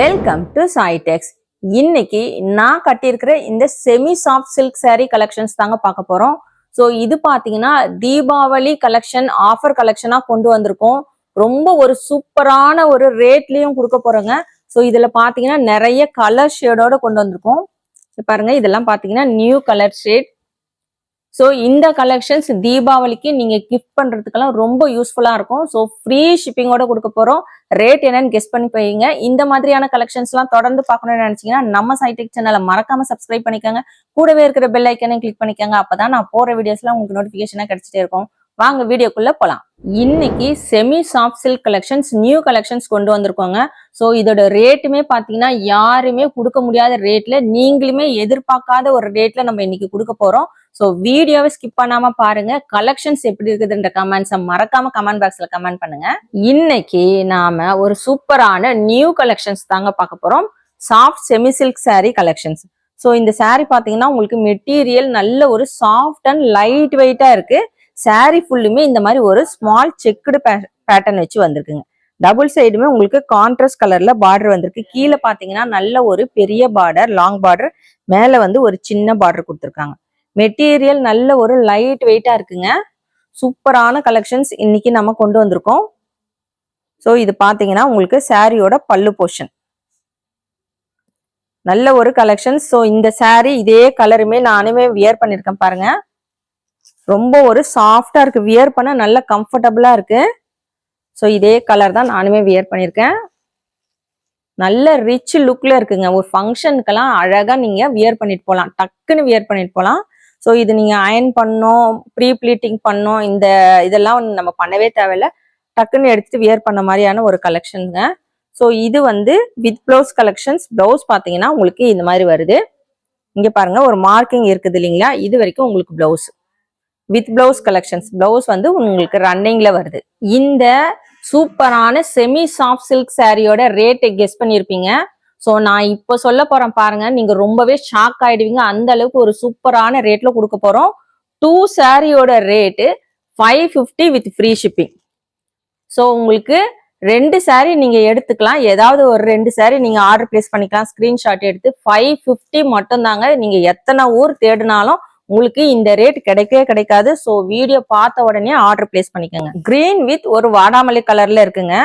Welcome to சாய்டெக்ஸ் இன்னைக்கு நான் கட்டியிருக்கிற இந்த semi soft silk saree collections தாங்க பார்க்க போறோம். ஸோ இது பாத்தீங்கன்னா தீபாவளி கலெக்ஷன் ஆஃபர் கலெக்ஷனாக கொண்டு வந்திருக்கோம். ரொம்ப ஒரு சூப்பரான ஒரு ரேட்லயும் கொடுக்க போறோங்க. ஸோ இதுல பாத்தீங்கன்னா நிறைய கலர் ஷேடோட கொண்டு வந்திருக்கோம். பாருங்க இதெல்லாம் பாத்தீங்கன்னா நியூ கலர் ஷேட் ஸோ இந்த கலெக்ஷன்ஸ் தீபாவளிக்கு நீங்க கிஃப்ட் பண்றதுக்கெல்லாம் ரொம்ப யூஸ்ஃபுல்லா இருக்கும். ஸோ ஃப்ரீ ஷிப்பிங்கோட கொடுக்க போறோம். ரேட் என்னன்னு கெஸ் பண்ணி போயிங்க இந்த மாதிரியான கலெக்ஷன்ஸ்லாம் தொடர்ந்து பார்க்கணும்னு நினைச்சீங்கன்னா நம்ம சைடெக் சேனலை மறக்காம சப்ஸ்கிரைப் பண்ணிக்கோங்க. கூடவே இருக்கிற பெல் ஐக்கனையும் கிளிக் பண்ணிக்கோங்க. அப்பதான் நான் போற வீடியோஸ்லாம் உங்களுக்கு நோட்டிபிகேஷனா கிடைச்சிட்டே இருக்கும். வாங்க வீடியோக்குள்ள போலாம். இன்னைக்கு semi soft silk collections new collections கொண்டு வந்திருக்கோங்க. ஸோ இதோட ரேட்டுமே பார்த்தீங்கன்னா யாருமே கொடுக்க முடியாத ரேட்ல நீங்களுமே எதிர்பார்க்காத ஒரு ரேட்ல நம்ம இன்னைக்கு கொடுக்க போறோம். ஸோ வீடியோவை ஸ்கிப் பண்ணாம பாருங்க. கலெக்ஷன்ஸ் எப்படி இருக்குதுன்ற கமெண்ட்ஸை மறக்காம கமெண்ட் பாக்ஸ்ல கமெண்ட் பண்ணுங்க. இன்னைக்கு நாம ஒரு சூப்பரான நியூ கலெக்ஷன்ஸ் தாங்க பார்க்க போறோம். Soft semi silk saree collections so இந்த saree பார்த்தீங்கன்னா உங்களுக்கு மெட்டீரியல் நல்ல ஒரு சாஃப்ட் அண்ட் லைட் வெயிட்டா இருக்கு. சாரி ஃபுல்லுமே இந்த மாதிரி ஒரு ஸ்மால் செக்குடு பேட்டர்ன் வச்சு வந்திருக்குங்க. டபுள் சைடுமே உங்களுக்கு கான்ட்ராஸ்ட் கலர்ல பார்டர் வந்திருக்கு. கீழே பாத்தீங்கன்னா நல்ல ஒரு பெரிய பார்டர் லாங் பார்டர் மேல வந்து ஒரு சின்ன பார்டர் கொடுத்துருக்காங்க. மெட்டீரியல் நல்ல ஒரு லைட் வெயிட்டா இருக்குங்க. சூப்பரான கலெக்ஷன்ஸ் இன்னைக்கு நம்ம கொண்டு வந்திருக்கோம். ஸோ இது பாத்தீங்கன்னா உங்களுக்கு சாரியோட பல்லு போர்ஷன் நல்ல ஒரு கலெக்ஷன்ஸ் ஸோ இந்த சாரி இதே கலருமே நானுமே வியர் பண்ணியிருக்கேன் பாருங்க. ரொம்ப ஒரு சாஃப்டா இருக்கு. வியர் பண்ண நல்ல கம்ஃபர்டபுளா இருக்கு. ஸோ இதே கலர் தான் நானுமே வியர் பண்ணியிருக்கேன். நல்ல ரிச் லுக்ல இருக்குங்க. ஒரு ஃபங்க்ஷனுக்கெல்லாம் அழகா நீங்க வியர் பண்ணிட்டு போகலாம் டக்குன்னு வியர் பண்ணிட்டு போகலாம் ஸோ இது நீங்க அயன் பண்ணோம் ப்ரீ ப்ளீட்டிங் பண்ணோம் இந்த இதெல்லாம் நம்ம பண்ணவே தேவையில்ல. டக்குன்னு எடுத்துட்டு வியர் பண்ண மாதிரியான ஒரு கலெக்ஷனுங்க ஸோ இது வந்து வித் ப்ளவுஸ் கலெக்ஷன்ஸ் ப்ளவுஸ் பார்த்தீங்கன்னா உங்களுக்கு இந்த மாதிரி வருது. இங்க பாருங்க ஒரு மார்க்கிங் இருக்குது இல்லைங்களா? இது வரைக்கும் உங்களுக்கு blouse with blouse collections blouse வந்து உங்களுக்கு ரன்னிங்ல வருது. இந்த சூப்பரான செமி சாஃப்ட் சில்க் சாரியோட ரேட்டை கெஸ் பண்ணியிருப்பீங்க ஸோ நான் இப்போ சொல்ல போறேன் பாருங்க. நீங்க ரொம்பவே ஷாக் ஆயிடுவீங்க. அந்த அளவுக்கு ஒரு சூப்பரான ரேட்ல கொடுக்க போறோம். டூ சாரியோட rate five fifty with free shipping so உங்களுக்கு ரெண்டு saree நீங்க எடுத்துக்கலாம். ஏதாவது ஒரு ரெண்டு saree நீங்க ஆர்டர் பிளேஸ் பண்ணிக்கலாம். ஸ்கிரீன்ஷாட் எடுத்து ஃபைவ் ஃபிஃப்டி மட்டும் தாங்க நீங்க எத்தனை ஊர் தேடினாலும் உங்களுக்கு இந்த ரேட் கிடைக்கவே கிடைக்காது. ஸோ வீடியோ பார்த்த உடனே ஆர்டர் பிளேஸ் பண்ணிக்கோங்க. கிரீன் வித் ஒரு வாடாமல்லி கலர்ல இருக்குங்க.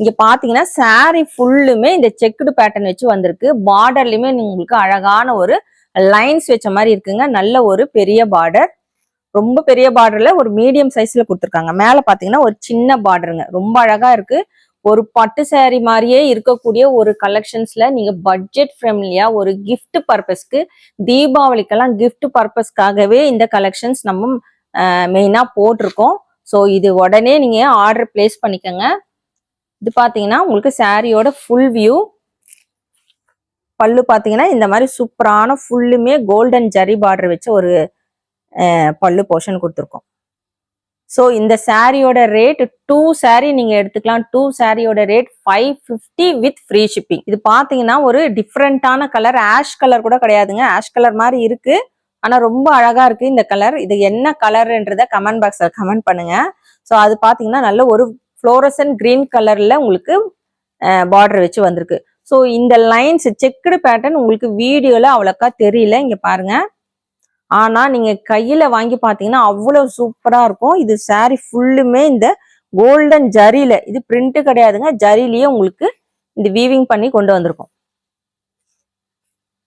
இங்க பாத்தீங்கன்னா சாரி ஃபுல்லுமே இந்த செக்குடு பேட்டர்ன் வச்சு வந்திருக்கு. பார்டர்லயுமே உங்களுக்கு அழகான ஒரு லைன்ஸ் வச்ச மாதிரி இருக்குங்க. நல்ல ஒரு பெரிய பார்டர் ரொம்ப பெரிய பார்டர்ல ஒரு மீடியம் சைஸ்ல கொடுத்துருக்காங்க. மேல பாத்தீங்கன்னா ஒரு சின்ன பார்டருங்க ரொம்ப அழகா இருக்கு. ஒரு பட்டு சாரி மாதிரியே இருக்கக்கூடிய ஒரு கலெக்ஷன்ஸ்ல நீங்க பட்ஜெட் ஃப்ரெண்ட்லியா ஒரு கிஃப்ட் பர்பஸ்க்கு தீபாவளிக்கெல்லாம் கிஃப்ட் பர்பஸ்க்காகவே இந்த கலெக்ஷன்ஸ் நம்ம மெயினா போட்டிருக்கோம். ஸோ இது உடனே நீங்க ஆர்டர் பிளேஸ் பண்ணிக்கோங்க. இது பாத்தீங்கன்னா உங்களுக்கு சாரியோட ஃபுல் வியூ பல்லு பாத்தீங்கன்னா இந்த மாதிரி சூப்பரான ஃபுல்லுமே கோல்டன் ஜரி பார்டர் வச்ச ஒரு பல்லு போர்ஷன் கொடுத்துருக்கோம். ஸோ இந்த சாரியோட ரேட் டூ சாரி நீங்கள் எடுத்துக்கலாம். டூ சாரியோட rate five fifty with free shipping இது பார்த்தீங்கன்னா ஒரு டிஃப்ரெண்ட்டான கலர் ஆஷ் கலர் கூட கிடையாதுங்க. ஆஷ் கலர் மாதிரி இருக்கு. ஆனால் ரொம்ப அழகாக இருக்கு இந்த கலர் இது என்ன கலர்ன்றத கமெண்ட் பாக்ஸில் கமெண்ட் பண்ணுங்க. ஸோ அது பார்த்தீங்கன்னா நல்ல ஒரு ஃப்ளோரசன் கிரீன் கலரில் உங்களுக்கு பார்டர் வச்சு வந்திருக்கு. ஸோ இந்த லைன்ஸ் செக்குடு பேட்டர்ன் உங்களுக்கு வீடியோவில் அவ்வளோக்கா தெரியல. இங்கே பாருங்கள் ஆனா நீங்க கையில வாங்கி பாத்தீங்கன்னா அவ்வளவு சூப்பரா இருக்கும். இது saree ஃபுல்லுமே இந்த கோல்டன் ஜரியில இது பிரிண்ட் கிடையாதுங்க. ஜரியிலேயே உங்களுக்கு இந்த வீவிங் பண்ணி கொண்டு வந்திருக்கோம்.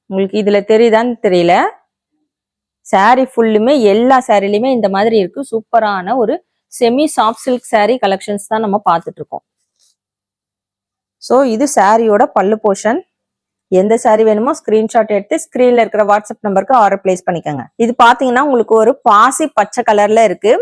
உங்களுக்கு இதுல தெரியுதான்னு தெரியல. saree ஃபுல்லுமே எல்லா சாரிலையுமே இந்த மாதிரி இருக்கு. சூப்பரான ஒரு semi soft silk saree collections தான் நம்ம பார்த்துட்டு இருக்கோம். ஸோ இது சாரியோட பல்லு போர்ஷன் எந்த சாரி வேணுமோ ஸ்கிரீன்ஷாட் எடுத்து ஸ்கிரீன்ல இருக்கிற வாட்ஸ்அப் நம்பருக்கு ஆர்டர் பிளேஸ் பண்ணிக்கோங்க. இது பாத்தீங்கன்னா உங்களுக்கு ஒரு பாசி பச்சை கலர்ல இருக்கு.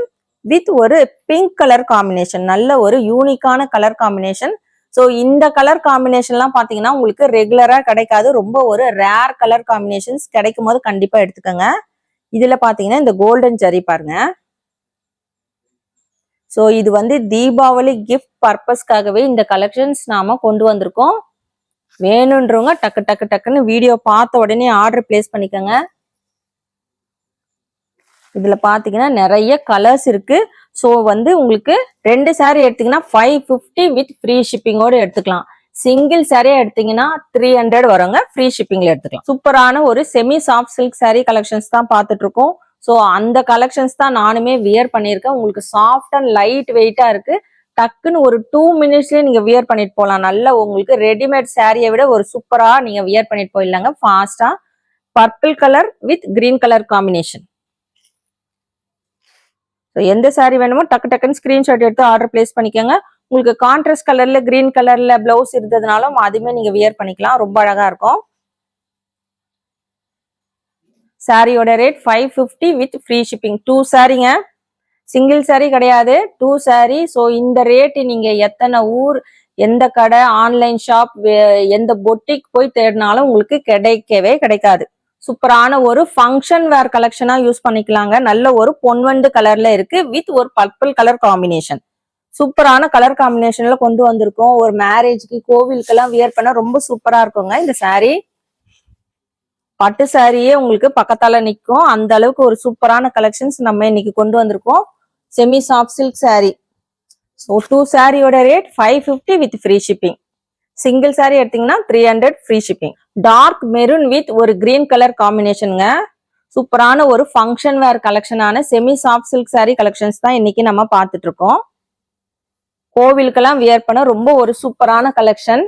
வித் ஒரு பிங்க் கலர் காம்பினேஷன் நல்ல ஒரு யூனிக்கான கலர் காம்பினேஷன் ஸோ இந்த கலர் காம்பினேஷன்லாம் பார்த்தீங்கன்னா உங்களுக்கு ரெகுலராக கிடைக்காது. ரொம்ப ஒரு ரேர் கலர் காம்பினேஷன்ஸ் கிடைக்கும் போது கண்டிப்பாக எடுத்துக்கோங்க. இதில் பார்த்தீங்கன்னா இந்த கோல்டன் ஜரி பாருங்க. ஸோ இது வந்து தீபாவளி கிஃப்ட் பர்பஸ்க்காகவே இந்த கலெக்ஷன்ஸ் நாம கொண்டு வந்திருக்கோம். வேணுன்றவங்க டக்கு டக்கு டக்குன்னு வீடியோ பார்த்த உடனே ஆர்டர் பிளேஸ் பண்ணிக்கோங்க. இதுல பாத்தீங்கன்னா நிறைய கலர்ஸ் இருக்கு. ஸோ வந்து உங்களுக்கு ரெண்டு சாரீ எடுத்தீங்கன்னா ஃபைவ் ஃபிஃப்டி வித் ஃப்ரீ ஷிப்பிங்கோட எடுத்துக்கலாம். சிங்கிள் சாரியா எடுத்தீங்கன்னா த்ரீ ஹண்ட்ரட் வருங்க. ஃப்ரீ ஷிப்பிங்ல எடுத்துக்கலாம். சூப்பரான ஒரு semi soft silk sari collections தான் பார்த்துட்டு இருக்கோம் ஸோ அந்த கலெக்ஷன்ஸ் தான் நானுமே வியர் பண்ணியிருக்கேன். உங்களுக்கு சாஃப்ட் அண்ட் லைட் வெயிட்டா இருக்கு. டக்குன்னு ஒரு டூ மினிட்ஸ்லயே நீங்க வியர் பண்ணிட்டு போகலாம் நல்ல உங்களுக்கு ரெடிமேட் சாரியை விட ஒரு சூப்பரா நீங்க வியர் பண்ணிட்டு போயிடலாங்க. ஃபாஸ்டா purple colour with green colour combination so எந்த சாரி வேணுமோ டக்கு டக்குன்னு ஸ்கிரீன்ஷாட் எடுத்து ஆர்டர் பிளேஸ் பண்ணிக்கோங்க. உங்களுக்கு கான்ட்ராஸ்ட் கலர்ல கிரீன் கலர்ல பிளவுஸ் இருந்ததுனாலும் அதுவுமே நீங்க வியர் பண்ணிக்கலாம். ரொம்ப அழகா இருக்கும். சாரியோட rate five fifty with free shipping two சாரிங்க சிங்கிள் saree கிடையாது. Two saree. ஸோ இந்த ரேட்டு நீங்க எத்தனை ஊர் எந்த கடை ஆன்லைன் ஷாப் எந்த பொட்டிக் போய் தேடினாலும் உங்களுக்கு கிடைக்கவே கிடைக்காது. சூப்பரான ஒரு ஃபங்க்ஷன் வேர் கலெக்ஷனா யூஸ் பண்ணிக்கலாங்க. நல்ல ஒரு பொன்வண்டு கலர்ல இருக்கு. வித் ஒரு பர்பிள் கலர் காம்பினேஷன் சூப்பரான கலர் காம்பினேஷன்ல கொண்டு வந்திருக்கோம். ஒரு மேரேஜ்க்கு கோவிலுக்கெல்லாம் வியர் பண்ண ரொம்ப சூப்பரா இருக்குங்க. இந்த சாரீ பட்டு சாரியே உங்களுக்கு பக்கத்தால நிக்கும். அந்த அளவுக்கு ஒரு சூப்பரான கலெக்ஷன்ஸ் நம்ம இன்னைக்கு கொண்டு வந்திருக்கோம். Semi soft silk saree so two சாரியோட rate five fifty with free shipping single saree எடுத்தீங்கன்னா three hundred free shipping dark maroon with ஒரு கிரீன் கலர் காம்பினேஷனுங்க சூப்பரான ஒரு function wear கலெக்ஷனான semi soft silk saree collections தான் இன்னைக்கு நம்ம பார்த்துட்டு இருக்கோம். கோவிலுக்கெல்லாம் வியர் பண்ண ரொம்ப ஒரு சூப்பரான கலெக்ஷன்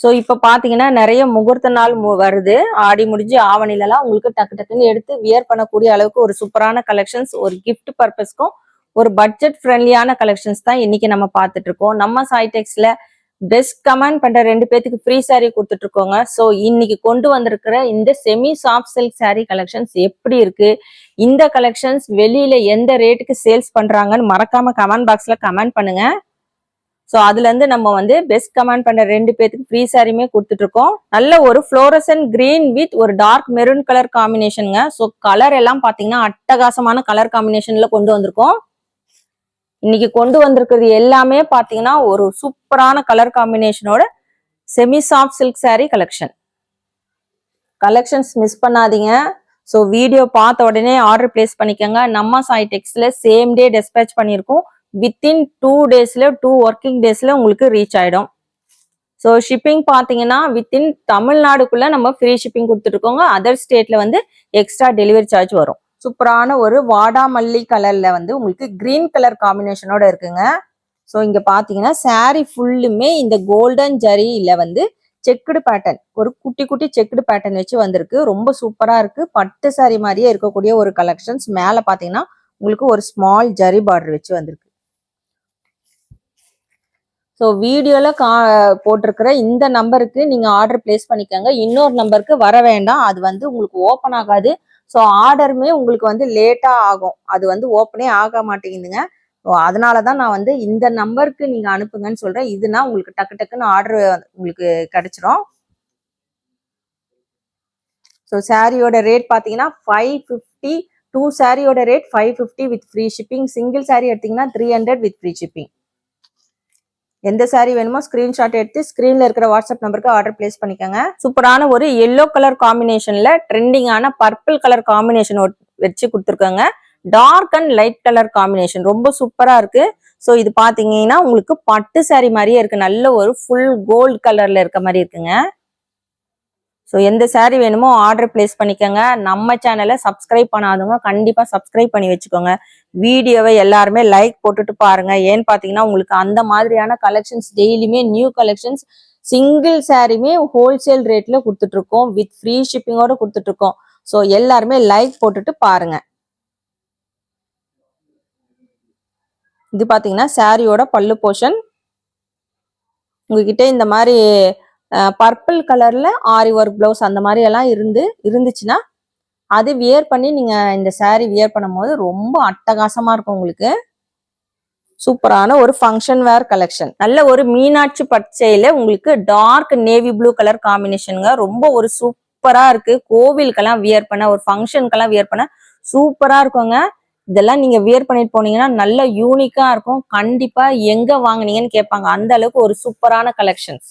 ஸோ இப்போ பார்த்தீங்கன்னா நிறைய முகூர்த்த நாள் மு- வருது. ஆடி முடிஞ்சு ஆவணிலலாம் உங்களுக்கு டக்கு டக்குன்னு எடுத்து வியர் பண்ணக்கூடிய அளவுக்கு ஒரு சூப்பரான கலெக்ஷன்ஸ் ஒரு கிஃப்ட் பர்பஸ்க்கும் ஒரு பட்ஜெட் ஃப்ரெண்ட்லியான கலெக்ஷன்ஸ் தான் இன்னைக்கு நம்ம பார்த்துட்டு இருக்கோம் நம்ம சாய்டெக்ஸ்ல பெஸ்ட் கமெண்ட் பண்ற ரெண்டு பேத்துக்கு ஃப்ரீ saree கொடுத்துட்டு இருக்கோங்க ஸோ இன்னைக்கு கொண்டு வந்திருக்கிற இந்த semi soft silk saree collections எப்படி இருக்கு? இந்த கலெக்ஷன்ஸ் வெளியில எந்த ரேட்டுக்கு சேல்ஸ் பண்றாங்கன்னு மறக்காம கமெண்ட் பாக்ஸ்ல கமெண்ட் பண்ணுங்க. ஸோ அதுலேருந்து நம்ம வந்து பெஸ்ட் கமெண்ட் பண்ண ரெண்டு பேத்துக்கு ஃப்ரீ சாரியுமே கொடுத்துட்ருக்கோம். நல்ல ஒரு ஃப்ளோரசன் கிரீன் வித் ஒரு டார்க் மெரூன் கலர் காம்பினேஷனுங்க ஸோ கலர் எல்லாம் பார்த்தீங்கன்னா அட்டகாசமான கலர் காம்பினேஷனில் கொண்டு வந்திருக்கோம். இன்னைக்கு கொண்டு வந்திருக்கிறது எல்லாமே பார்த்தீங்கன்னா ஒரு சூப்பரான colour காம்பினேஷனோட semi soft silk saree collection collections miss பண்ணாதீங்க. ஸோ வீடியோ பார்த்த உடனே ஆர்டர் பிளேஸ் பண்ணிக்கோங்க. நம்ம Sai textile same day dispatch பண்ணியிருக்கோம். வித்தின் டூ டேஸ்ல டூ ஒர்க்கிங் டேஸ்ல உங்களுக்கு ரீச் ஆயிடும். ஸோ ஷிப்பிங் பார்த்தீங்கன்னா வித்தின் தமிழ்நாடுக்குள்ள நம்ம ஃப்ரீ ஷிப்பிங் கொடுத்துருக்கோங்க அதர் ஸ்டேட்ல வந்து எக்ஸ்ட்ரா டெலிவரி சார்ஜ் வரும். சூப்பரான ஒரு வாடாமல்லி கலர்ல வந்து உங்களுக்கு கிரீன் கலர் காம்பினேஷனோட இருக்குங்க. ஸோ இங்க பாத்தீங்கன்னா saree ஃபுல்லுமே இந்த கோல்டன் ஜரியில வந்து செக்குடு பேட்டர்ன் ஒரு குட்டி குட்டி செக்குடு பேட்டர்ன் வச்சு வந்திருக்கு. ரொம்ப சூப்பரா இருக்கு. பட்டு saree மாதிரியே இருக்கக்கூடிய ஒரு கலெக்ஷன்ஸ் மேல பாத்தீங்கன்னா உங்களுக்கு ஒரு ஸ்மால் ஜரி பார்டர் வச்சு வந்திருக்கு. ஸோ வீடியோவில் கா போட்டிருக்கிற இந்த நம்பருக்கு நீங்கள் ஆர்டர் பிளேஸ் பண்ணிக்கோங்க. இன்னொரு நம்பருக்கு வர வேண்டாம். அது வந்து உங்களுக்கு ஓப்பன் ஆகாது. ஸோ ஆர்டருமே உங்களுக்கு வந்து லேட்டாக ஆகும். அது வந்து ஓப்பனே ஆக மாட்டேங்குதுங்க. ஸோ அதனால தான் நான் வந்து இந்த நம்பருக்கு நீங்கள் அனுப்புங்கன்னு சொல்கிறேன் இதுனா உங்களுக்கு டக்கு டக்குன்னு ஆர்டர் உங்களுக்கு கிடச்சிரும். ஸோ சாரியோட ரேட் பார்த்தீங்கன்னா ஃபைவ் ஃபிஃப்டி டூ சாரியோட rate five fifty with free shipping single saree எடுத்தீங்கன்னா three hundred with free shipping எந்த saree வேணுமோ ஸ்கிரீன்ஷாட் எடுத்து ஸ்கிரீன்ல இருக்கிற வாட்ஸ்அப் நம்பருக்கு ஆர்டர் பிளேஸ் பண்ணிக்கோங்க. சூப்பரான ஒரு எல்லோ கலர் காம்பினேஷன்ல ட்ரெண்டிங்கான பர்பிள் கலர் காம்பினேஷன் வச்சு கொடுத்துருக்காங்க. Dark and light colour combination ரொம்ப சூப்பரா இருக்கு. ஸோ இது பாத்தீங்கன்னா உங்களுக்கு பட்டு saree மாதிரியே இருக்கு. நல்ல ஒரு ஃபுல் கோல்டு கலர்ல இருக்க மாதிரி இருக்குங்க. ஸோ எந்த saree வேணுமோ ஆர்டர் பிளேஸ் பண்ணிக்கோங்க. நம்ம சேனலை சப்ஸ்கிரைப் பண்ணாதவங்க கண்டிப்பாக சப்ஸ்கிரைப் பண்ணி வச்சுக்கோங்க. வீடியோவை எல்லாருமே லைக் போட்டுட்டு பாருங்க. ஏன்னு பார்த்தீங்கன்னா உங்களுக்கு அந்த மாதிரியான கலெக்ஷன்ஸ் டெய்லியுமே நியூ கலெக்ஷன்ஸ் சிங்கிள் சாரியுமே ஹோல்சேல் ரேட்ல கொடுத்துட்ருக்கோம். வித் ஃப்ரீ ஷிப்பிங்கோட கொடுத்துட்ருக்கோம். ஸோ எல்லாருமே லைக் போட்டுட்டு பாருங்க. இது பார்த்தீங்கன்னா சாரியோட பல்லு போர்ஷன் உங்ககிட்ட இந்த மாதிரி பர்பிள் கலர்ல ஆரி ஒர்க் பிளவுஸ் அந்த மாதிரி எல்லாம் இருந்து இருந்துச்சுன்னா அது வியர் பண்ணி நீங்க இந்த saree வியர் பண்ணும்போது ரொம்ப அட்டகாசமா இருக்கும் உங்களுக்கு. சூப்பரான ஒரு ஃபங்க்ஷன் வேர் கலெக்ஷன் நல்ல ஒரு மீனாட்சி பச்சையில உங்களுக்கு டார்க் நேவி ப்ளூ கலர் காம்பினேஷனுங்க ரொம்ப ஒரு சூப்பரா இருக்கு. கோவிலுக்கெல்லாம் வியர் பண்ண ஒரு ஃபங்க்ஷனுக்கெல்லாம் வியர் பண்ண சூப்பரா இருக்குங்க. இதெல்லாம் நீங்க வியர் பண்ணிட்டு போனீங்கன்னா நல்ல யூனிக்கா இருக்கும். கண்டிப்பா எங்க வாங்குனீங்கன்னு கேட்பாங்க. அந்த அளவுக்கு ஒரு சூப்பரான கலெக்ஷன்ஸ்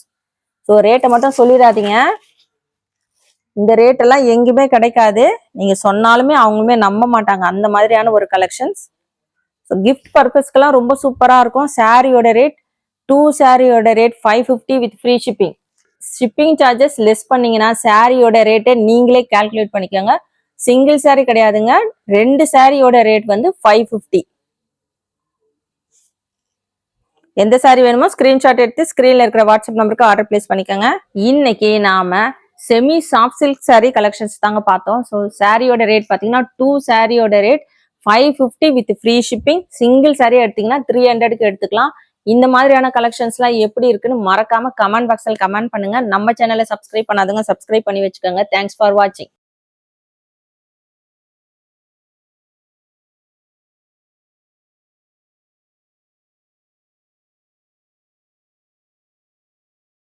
ஸோ ரேட்டை மட்டும் சொல்லிடாதீங்க. இந்த ரேட் எல்லாம் எங்கேயுமே கிடைக்காது. நீங்க சொன்னாலுமே அவங்களுமே நம்ப மாட்டாங்க. அந்த மாதிரியான ஒரு கலெக்ஷன்ஸ் ஸோ கிஃப்ட் பர்பஸ்க்கெல்லாம் ரொம்ப சூப்பரா இருக்கும். சாரியோட ரேட் டூ சாரியோட rate five fifty with free shipping shipping charges less பண்ணீங்கன்னா சாரியோட ரேட்டை நீங்களே கால்குலேட் பண்ணிக்கோங்க. சிங்கிள் saree கிடையாதுங்க. ரெண்டு சாரியோட ரேட் வந்து ஃபைவ் ஃபிஃப்டி எந்த சாரி வேணுமோ ஸ்கிரீன்ஷாட் எடுத்து ஸ்கிரீன்ல இருக்கிற வாட்ஸ்அப் நம்பருக்கு ஆர்டர் பிளேஸ் பண்ணிக்கோங்க. இன்னைக்கு நாம semi soft silk saree collections தாங்க பார்த்தோம். ஸோ சாரியோட ரேட் பார்த்தீங்கன்னா டூ சாரியோட rate five fifty with free shipping single saree எடுத்தீங்கன்னா த்ரீ ஹண்ட்ரடுக்கு எடுத்துக்கலாம். இந்த மாதிரியான கலெக்ஷன்ஸ்லாம் எப்படி இருக்குன்னு மறக்காம கமெண்ட் பாக்ஸில் கமெண்ட் பண்ணுங்க. நம்ம சேனலை சப்ஸ்கிரைப் பண்ணாதுங்க சப்ஸ்கிரைப் பண்ணி வச்சுக்கோங்க. தேங்க்ஸ் ஃபார் வாட்சிங்